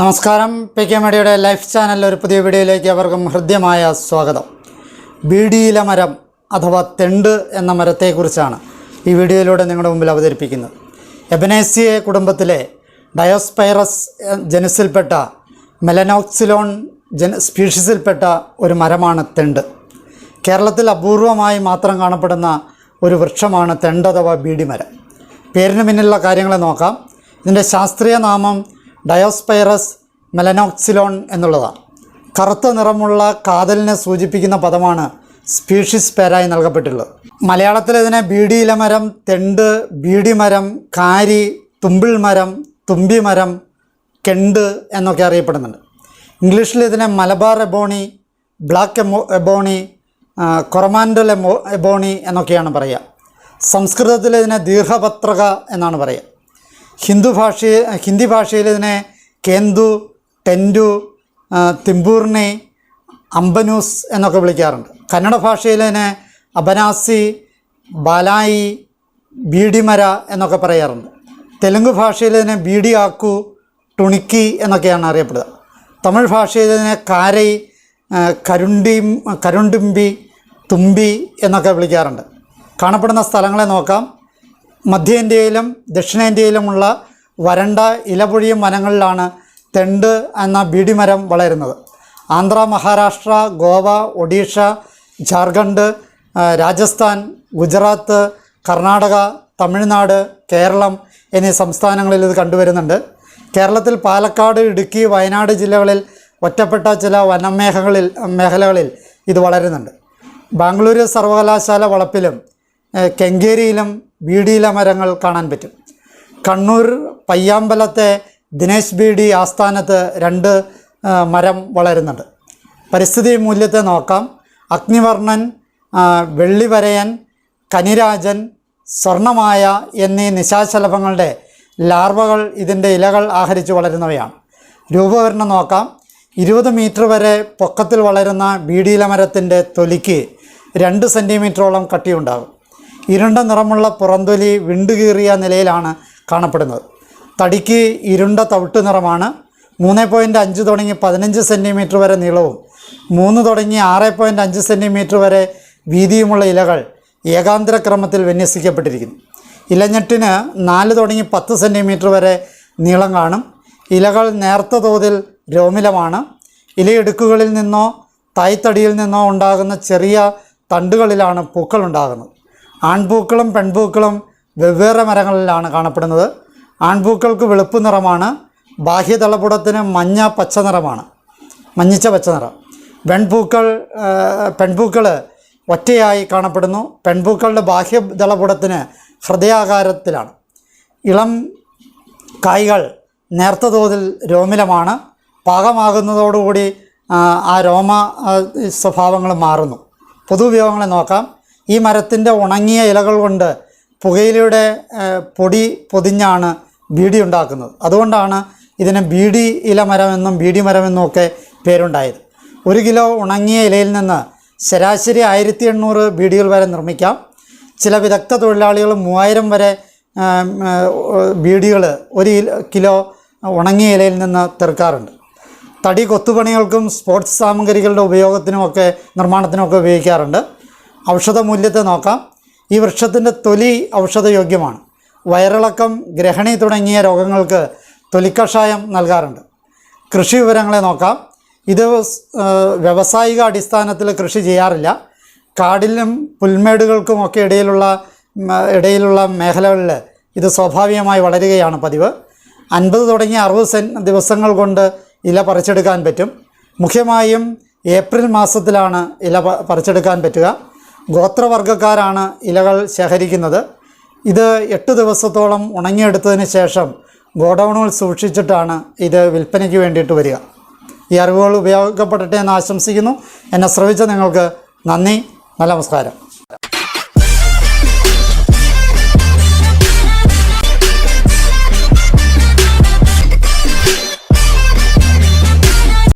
നമസ്കാരം. P K മേഡിയുടെ life ചാനലിലെ ഒരു പുതിയ വീഡിയോയിലേക്ക് അവർക്കും ഹൃദ്യമായ സ്വാഗതം. ബീഡിയില മരം അഥവാ തെണ്ട് എന്ന മരത്തെക്കുറിച്ചാണ് ഈ വീഡിയോയിലൂടെ നിങ്ങളുടെ മുമ്പിൽ അവതരിപ്പിക്കുന്നത്. എബനേസിയെ കുടുംബത്തിലെ ഡയോസ്പൈറസ് ജനുസിൽപ്പെട്ട മെലനോക്സിലോൺ ജന സ്പീഷീസിൽപ്പെട്ട ഒരു മരമാണ് തെണ്ട്. കേരളത്തിൽ അപൂർവമായി മാത്രം കാണപ്പെടുന്ന ഒരു വൃക്ഷമാണ് തെണ്ട് അഥവാ ബീഡി മരം പേരിന് പിന്നിലുള്ള കാര്യങ്ങളെ നോക്കാം. ഇതിന്റെ ശാസ്ത്രീയ നാമം ഡയോസ്പൈറസ് മെലനോക്സിലോൺ എന്നുള്ളതാണ്. കറുത്ത നിറമുള്ള കാതലിനെ സൂചിപ്പിക്കുന്ന പദമാണ് സ്പീഷീസ് പേരായി നൽകപ്പെട്ടുള്ളത് മലയാളത്തിൽ ഇതിനെ ബീഡിയില മരം തെണ്ട് ബീഡി മരം കാരി തുമ്പിൾ മരം തുമ്പി മരം കെണ്ട് എന്നൊക്കെ അറിയപ്പെടുന്നുണ്ട്. ഇംഗ്ലീഷിൽ ഇതിനെ മലബാർ എബോണി ബ്ലാക്ക് എമോ എബോണി കൊറമാൻഡൽ എമോ എബോണി എന്നൊക്കെയാണ് പറയുക. സംസ്കൃതത്തിൽ ഇതിനെ ദീർഘപത്രക എന്നാണ് പറയുക. ഹിന്ദു ഭാഷ ഹിന്ദി ഭാഷയിൽ ഇതിനെ കേന്ദു ടെൻഡു തിമ്പൂർണി അമ്പനൂസ് എന്നൊക്കെ വിളിക്കാറുണ്ട്. കന്നഡ ഭാഷയിൽ ഇതിനെ അബനാസി ബാലായി ബീഡിമര എന്നൊക്കെ പറയാറുണ്ട്. തെലുങ്ക് ഭാഷയിൽ ഇതിനെ ആക്കു ടുണിക്കി എന്നൊക്കെയാണ് അറിയപ്പെടുക. തമിഴ് ഭാഷയിൽ ഇതിനെ കാരൈ കരുണ്ടി കരുണ്ടിമ്പി തുമ്പി എന്നൊക്കെ വിളിക്കാറുണ്ട്. കാണപ്പെടുന്ന സ്ഥലങ്ങളെ നോക്കാം. മധ്യേന്ത്യയിലും ദക്ഷിണേന്ത്യയിലുമുള്ള വരണ്ട ഇലപൊഴിയും വനങ്ങളിലാണ് തെണ്ട് എന്ന ബീഡിമരം വളരുന്നത്. ആന്ധ്ര മഹാരാഷ്ട്ര ഗോവ ഒഡീഷ ജാർഖണ്ഡ് രാജസ്ഥാൻ ഗുജറാത്ത് കർണാടക തമിഴ്നാട് കേരളം എന്നീ സംസ്ഥാനങ്ങളിൽ ഇത് കണ്ടുവരുന്നുണ്ട്. കേരളത്തിൽ പാലക്കാട് ഇടുക്കി വയനാട് ജില്ലകളിൽ ഒറ്റപ്പെട്ട ചില വനമേഖകളിൽ മേഖലകളിൽ ഇത് വളരുന്നുണ്ട്. ബാംഗ്ലൂർ സർവകലാശാല വളപ്പിലും കെങ്കേരിയിലും ബീഡിയില മരങ്ങൾ കാണാൻ പറ്റും. കണ്ണൂർ പയ്യാമ്പലത്തെ ദിനേശ് ബീഡി ആസ്ഥാനത്ത് രണ്ട് മരം വളരുന്നുണ്ട്. പരിസ്ഥിതി മൂല്യത്തെ നോക്കാം. അഗ്നിവർണൻ വെള്ളിവരയൻ കനിരാജൻ സ്വർണമായ എന്നീ നിശാശലഭങ്ങളുടെ ലാർവകൾ ഇതിന്റെ ഇലകൾ ആഹരിച്ച് വളരുന്നവയാണ്. രൂപവരണം നോക്കാം. ഇരുപത് മീറ്റർ വരെ പൊക്കത്തിൽ വളരുന്ന ബീഡിയില മരത്തിന്റെ തൊലിക്ക് രണ്ട് സെന്റിമീറ്ററോളം കട്ടിയുണ്ടാകും. ഇരുണ്ട നിറമുള്ള പുറന്തൊലി വിണ്ടുകീറിയ നിലയിലാണ് കാണപ്പെടുന്നത്. തടിക്ക് ഇരുണ്ട തവിട്ട് നിറമാണ്. മൂന്ന് പോയിന്റ് അഞ്ച് തുടങ്ങി പതിനഞ്ച് സെന്റിമീറ്റർ വരെ നീളവും മൂന്ന് തുടങ്ങി ആറ് പോയിന്റ് അഞ്ച് സെന്റിമീറ്റർ വരെ വീതിയുമുള്ള ഇലകൾ ഏകാന്തര ക്രമത്തിൽ വിന്യസിക്കപ്പെട്ടിരിക്കുന്നു. ഇലഞ്ഞെട്ടിന് നാല് തുടങ്ങി പത്ത് സെന്റിമീറ്റർ വരെ നീളം കാണും. ഇലകൾ നേർത്ത തോതിൽ രോമിലമാണ്. ഇലയിടുക്കുകളിൽ നിന്നോ തായ്തടിയിൽ നിന്നോ ഉണ്ടാകുന്ന ചെറിയ തണ്ടുകളിലാണ് പൂക്കൾ ഉണ്ടാകുന്നത്. ആൺപൂക്കളും പെൺപൂക്കളും വെവ്വേറെ മരങ്ങളിലാണ് കാണപ്പെടുന്നത്. ആൺപൂക്കൾക്ക് വെളുപ്പ് നിറമാണ് ബാഹ്യതളപുടത്തിന് മഞ്ഞ പച്ച നിറമാണ് മഞ്ഞിച്ച പച്ച നിറം. പെൺപൂക്കൾ പെൺപൂക്കൾ ഒറ്റയായി കാണപ്പെടുന്നു. പെൺപൂക്കളുടെ ബാഹ്യദളപുടത്തിന് ഹൃദയാകാരത്തിലാണ്. ഇളം കായ്കൾ നേർത്ത തോതിൽ രോമിലമാണ്. പാകമാകുന്നതോടുകൂടി ആ, രോമ സ്വഭാവങ്ങൾ മാറുന്നു. പൊതുപയോഗങ്ങളെ നോക്കാം. ഈ മരത്തിന്റെ ഉണങ്ങിയ ഇലകൾ കൊണ്ട് പുകയിലയുടെ പൊടി പൊതിഞ്ഞാണ് ബീഡി ഉണ്ടാക്കുന്നത്. അതുകൊണ്ടാണ് ഇതിന് ബീഡി ഇല മരമെന്നും ബീഡി മരമെന്നും ഒക്കെ പേരുണ്ടായത്. ഒരു കിലോ ഉണങ്ങിയ ഇലയിൽ നിന്ന് ശരാശരി ആയിരത്തി എണ്ണൂറ് ബീഡികൾ വരെ നിർമ്മിക്കാം. ചില വിദഗ്ധ തൊഴിലാളികൾ മൂവായിരം വരെ ബീഡികൾ ഒരു കിലോ ഉണങ്ങിയ ഇലയിൽ നിന്ന് തീർക്കാറുണ്ട് തടി കൊത്തുപണികൾക്കും സ്പോർട്സ് സാമഗ്രികളുടെ ഉപയോഗത്തിനുമൊക്കെ നിർമ്മാണത്തിനുമൊക്കെ ഉപയോഗിക്കാറുണ്ട്. ഔഷധ മൂല്യത്തെ നോക്കാം. ഈ വൃക്ഷത്തിന്റെ തൊലി ഔഷധയോഗ്യമാണ്. വയറിളക്കം ഗ്രഹണി തുടങ്ങിയ രോഗങ്ങൾക്ക് തൊലിക്കഷായം നൽകാറുണ്ട്. കൃഷി വിവരങ്ങളെ നോക്കാം. ഇത് വ്യവസായിക അടിസ്ഥാനത്തിൽ കൃഷി ചെയ്യാറില്ല. കാടിലും പുൽമേടുകൾക്കുമൊക്കെ ഇടയിലുള്ള ഇടയിലുള്ള മേഖലകളിൽ ഇത് സ്വാഭാവികമായി വളരുകയാണ് പതിവ്. അൻപത് തുടങ്ങി അറുപത് സെൻ ദിവസങ്ങൾ കൊണ്ട് ഇല പറിച്ചെടുക്കാൻ പറ്റും. മുഖ്യമായും ഏപ്രിൽ മാസത്തിലാണ് ഇല പറിച്ചെടുക്കാൻ പറ്റുക. ഗോത്രവർഗക്കാരാണ് ഇലകൾ ശേഖരിക്കുന്നത്. ഇത് എട്ട് ദിവസത്തോളം ഉണങ്ങിയെടുത്തതിന് ശേഷം ഗോഡൗണുകൾ സൂക്ഷിച്ചിട്ടാണ് ഇത് വിൽപ്പനയ്ക്ക് വേണ്ടിയിട്ട് വരിക. ഈ അറിവുകൾ ഉപയോഗപ്പെടട്ടെ എന്ന് ആശംസിക്കുന്നു. എന്നെ ശ്രവിച്ച നിങ്ങൾക്ക് നന്ദി. നല്ല നമസ്കാരം.